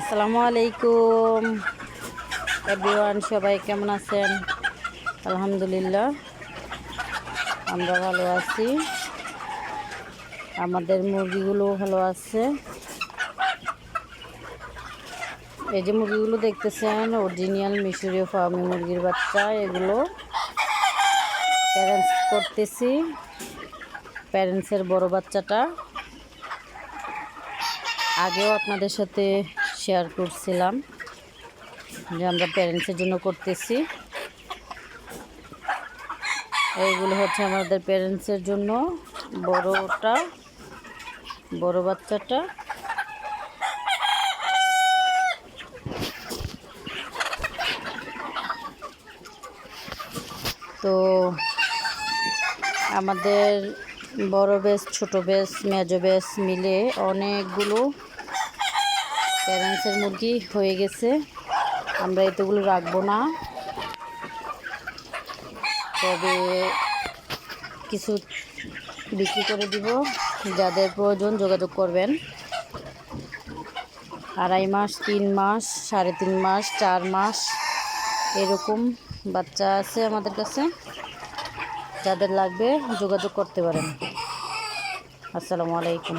আসসালামু আলাইকুম। এভরিওয়ান, সবাই কেমন আছেন? আলহামদুলিল্লাহ, আমরা ভালো আছি। আমাদের মুরগিগুলো ভালো আছে। এই যে মুরগিগুলো দেখতেছেন অরিজিনাল মিশরীয় ফার্মি মুরগির বাচ্চা, এগুলো প্যারেন্টস করতেছি। প্যারেন্টসের বড় বাচ্চাটা আগেও আপনাদের সাথে শেয়ার করছিলাম যে আমরা প্যারেন্টসের জন্য করতেছি। এইগুলো হচ্ছে আমাদের প্যারেন্টসের জন্য বড়টা, বড় বাচ্চাটা। তো আমাদের বড় বেস ছোট বেস মেজো বেস মিলে অনেকগুলো প্যারেন্টসের মুরগি হয়ে গেছে। আমরা এতগুলো রাখব না। তবে কিছু বিক্রি করে দিব, যাদের প্রয়োজন যোগাযোগ করবেন। আড়াই মাস, তিন মাস, সাড়ে তিন মাস, চার মাস, এরকম বাচ্চা আছে আমাদের কাছে। যাদের লাগবে যোগাযোগ করতে পারেন। আসসালামু আলাইকুম।